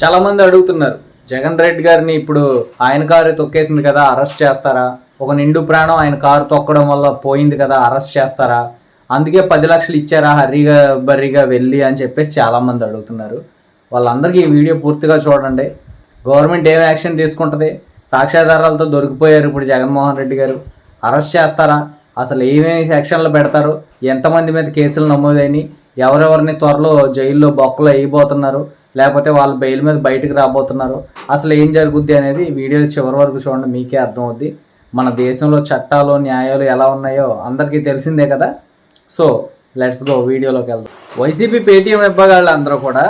చాలా మంది అడుగుతున్నారు జగన్ రెడ్డి గారిని ఇప్పుడు ఆయన కారు తొక్కేసింది కదా అరెస్ట్ చేస్తారా? ఒక నిండు ప్రాణం ఆయన కారు తొక్కడం వల్ల పోయింది కదా అరెస్ట్ చేస్తారా? అందుకే పది లక్షలు ఇచ్చారా హర్రీగా బర్రీగా వెళ్ళి అని చెప్పేసి చాలామంది అడుగుతున్నారు. వాళ్ళందరికీ ఈ వీడియో పూర్తిగా చూడండి. గవర్నమెంట్ ఏం యాక్షన్ తీసుకుంటుంది? సాక్ష్యాధారాలతో దొరికిపోయారు ఇప్పుడు జగన్మోహన్ రెడ్డి గారు. అరెస్ట్ చేస్తారా? అసలు ఏమేమి సెక్షన్లు పెడతారు? ఎంతమంది మీద కేసులు నమోదైనవి ఎవరెవరిని త్వరలో జైల్లో బొక్కలు అయిపోతున్నారు లేకపోతే వాళ్ళు బెయిల్ మీద బయటకు రాబోతున్నారు. అసలు ఏం జరుగుద్ది అనేది వీడియో చివరి వరకు చూడండి మీకే అర్థమవుద్ది. మన దేశంలో చట్టాలు న్యాయాలు ఎలా ఉన్నాయో అందరికీ తెలిసిందే కదా. సో లెట్స్ గో వీడియోలోకి వెళ్దాం. వైసీపీ పేటీఎం ఇవ్వగాళ్ళు అందరూ కూడా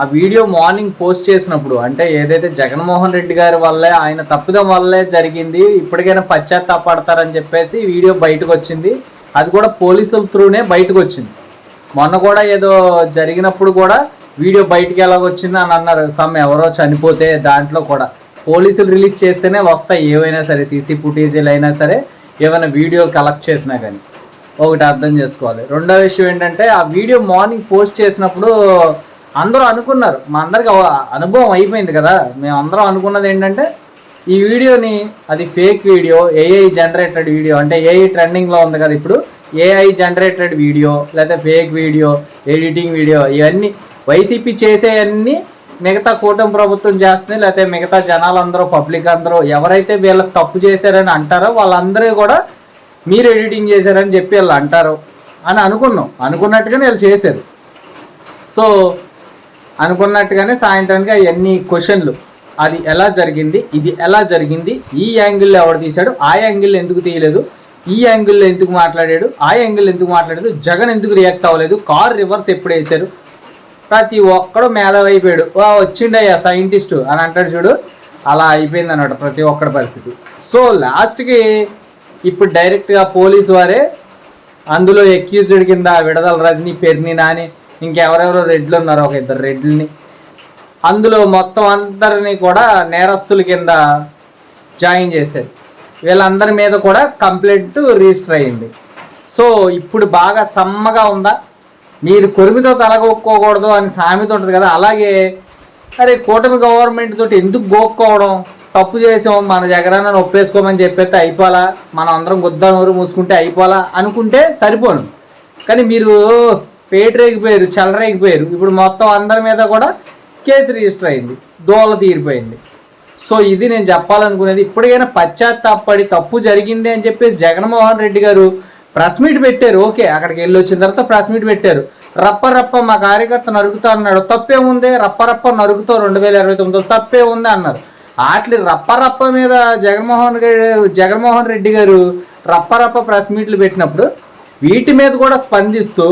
ఆ వీడియో మార్నింగ్ పోస్ట్ చేసినప్పుడు అంటే ఏదైతే జగన్మోహన్ రెడ్డి గారి వల్లే ఆయన తప్పిదం వల్లే జరిగింది ఇప్పటికైనా పశ్చాత్తాపడతారని చెప్పేసి వీడియో బయటకు వచ్చింది అది కూడా పోలీసుల త్రూనే బయటకు వచ్చింది మొన్న కూడా ఏదో జరిగినప్పుడు కూడా వీడియో బయటికి ఎలాగొచ్చింది అని అన్నారు. సమ్ ఎవరో చనిపోతే దాంట్లో కూడా పోలీసులు రిలీజ్ చేస్తేనే వస్తాయి. ఏవైనా సరే సీసీ ఫుటేజీలు అయినా సరే ఏమైనా వీడియో కలెక్ట్ చేసినా కానీ. ఒకటి అర్థం చేసుకోవాలి. రెండో విషయం ఏంటంటే ఆ వీడియో మార్నింగ్ పోస్ట్ చేసినప్పుడు అందరూ అనుకున్నారు. మా అందరికి అనుభవం అయిపోయింది కదా. మేము అందరం అనుకున్నది ఏంటంటే ఈ వీడియోని అది fake video AI generated video అంటే ఏఐ ట్రెండింగ్లో ఉంది కదా ఇప్పుడు. ఏఐ జనరేటెడ్ వీడియో లేదా ఫేక్ వీడియో ఎడిటింగ్ వీడియో ఇవన్నీ వైసీపీ చేసేవన్నీ మిగతా కూటమి ప్రభుత్వం చేస్తుంది లేకపోతే మిగతా జనాలందరూ పబ్లిక్ అందరూ ఎవరైతే వీళ్ళకి తప్పు చేశారని అంటారో వాళ్ళందరూ కూడా మీరు ఎడిటింగ్ చేశారని చెప్పి వాళ్ళు అంటారు అని అనుకున్నాం. అనుకున్నట్టుగానే వీళ్ళు చేశారు. సో అనుకున్నట్టుగానే సాయంత్రానికి అవన్నీ క్వశ్చన్లు. అది ఎలా జరిగింది? ఇది ఎలా జరిగింది? ఈ యాంగిల్లో ఎవడు తీశాడు? ఆ యాంగిల్ ఎందుకు తీయలేదు? ఈ యాంగిల్లో ఎందుకు మాట్లాడాడు? ఆ యాంగిల్ ఎందుకు మాట్లాడలేదు జగన్ ఎందుకు రియాక్ట్ అవ్వలేదు? కార్ రివర్స్ ఎప్పుడు వేశారు? ప్రతి ఒక్కడు మేధావి అయిపోయాడు వా వచ్చిండయ్యా సైంటిస్టు అని అంటాడు చూడు. అలా అయిపోయింది అన్నమాట ప్రతి ఒక్కడి పరిస్థితి. సో లాస్ట్కి ఇప్పుడు డైరెక్ట్గా పోలీసు వారే అందులో ఎక్యూజ్డ్ కింద విడదల రజనీ పెర్ని నాని ఇంకెవరెవరో రెడ్లు ఉన్నారు ఒక ఇద్దరు రెడ్లని. అందులో మొత్తం అందరినీ కూడా నేరస్తుల కింద జాయిన్ చేశారు. వీళ్ళందరి మీద కూడా కంప్లైంట్ రిజిస్టర్ అయ్యింది. సో ఇప్పుడు బాగా సమ్మగా ఉందా? మీరు కొరిమితో తలగొక్కోకూడదు అని సామెత ఉంటుంది కదా అలాగే అరే కూటమి గవర్నమెంట్ తోటి ఎందుకు గోక్కోవడం? తప్పు చేసాం మన జగనన్న ఒప్పేసుకోమని చెప్పేస్తే అయిపోలా మనం అందరం గుద్దానూరు మూసుకుంటే అయిపోలా అనుకుంటే సరిపోను. కానీ మీరు పేటరేగిపోయారు చలరేగిపోయారు. ఇప్పుడు మొత్తం అందరి మీద కూడా కేసు రిజిస్టర్ అయింది దోల తీరిపోయింది. సో ఇది నేను చెప్పాలనుకునేది ఇప్పటికైనా పశ్చాత్తాపడి తప్పు జరిగింది అని చెప్పేసి జగన్మోహన్ రెడ్డి గారు ప్రెస్ మీట్ పెట్టారు ఓకే అక్కడికి వెళ్ళి వచ్చిన తర్వాత ప్రెస్ మీట్ పెట్టారు. రప్ప రప్ప మా కార్యకర్త నరుకుతా అన్నాడు. తప్పేముంది రప్ప రప్ప నరుకుతో రెండు వేల ఇరవై తొమ్మిదిలో తప్పే ఉంది అన్నారు. అట్లా రప్ప రప్ప మీద జగన్మోహన్ గారు జగన్మోహన్ రెడ్డి గారు రప్ప రప్ప ప్రెస్ మీట్లు పెట్టినప్పుడు వీటి మీద కూడా స్పందిస్తూ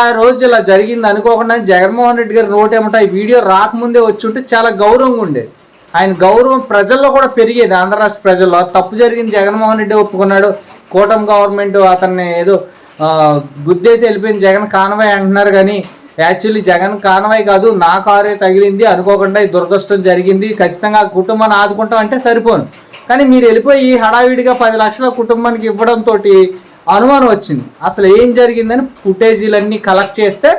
ఆ రోజు ఇలా జరిగింది అనుకోకుండా జగన్మోహన్ రెడ్డి గారు నోట్ ఏమంటే ఈ వీడియో రాకముందే వచ్చి ఉంటే చాలా గౌరవంగా ఉండేది ఆయన గౌరవం ప్రజల్లో కూడా పెరిగేది. ఆంధ్ర రాష్ట్ర ప్రజల్లో తప్పు జరిగింది జగన్మోహన్ రెడ్డి ఒప్పుకున్నాడు. కూటమి గవర్నమెంట్ అతన్ని ఏదో గుద్దేసి వెళ్ళిపోయింది జగన్ కానవాయ్ అంటున్నారు కానీ యాక్చువల్లీ జగన్ కానవాయ్ కాదు నా కారే తగిలింది అనుకోకుండా ఈ దురదృష్టం జరిగింది. ఖచ్చితంగా కుటుంబాన్ని ఆదుకుంటాం అంటే సరిపోను. కానీ మీరు వెళ్ళిపోయి హడావిడిగా పది లక్షల కుటుంబానికి ఇవ్వడంతో అనుమానం వచ్చింది. అసలు ఏం జరిగిందని ఫుటేజీలన్నీ కలెక్ట్ చేస్తే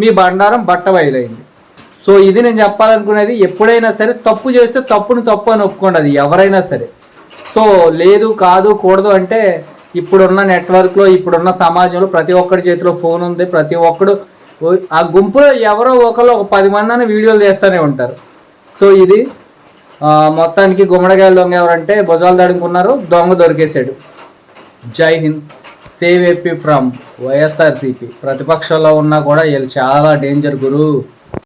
మీ బండారం బట్ట బయలైంది. సో ఇది నేను చెప్పాలనుకునేది ఎప్పుడైనా సరే తప్పు చేస్తే తప్పును తప్పు అని ఒప్పుకోండి అది ఎవరైనా సరే. సో లేదు కాదు కూడదు అంటే ఇప్పుడున్న నెట్వర్క్లో ఇప్పుడున్న సమాజంలో ప్రతి ఒక్కరి చేతిలో ఫోన్ ఉంది. ప్రతి ఒక్కడు ఆ గుంపులో ఎవరో ఒకరు ఒక పది మంది అని వీడియోలు తీస్తూనే ఉంటారు. సో ఇది మొత్తానికి గుమ్మడికాయలు దొంగ ఎవరంటే భుజాలు దడుకున్నారు దొంగ దొరికేశాడు. జై Hind. Save AP from YSRCP ప్రతిపక్షంలో ఉన్నా కూడా వీళ్ళు చాలా డేంజర్ గురు.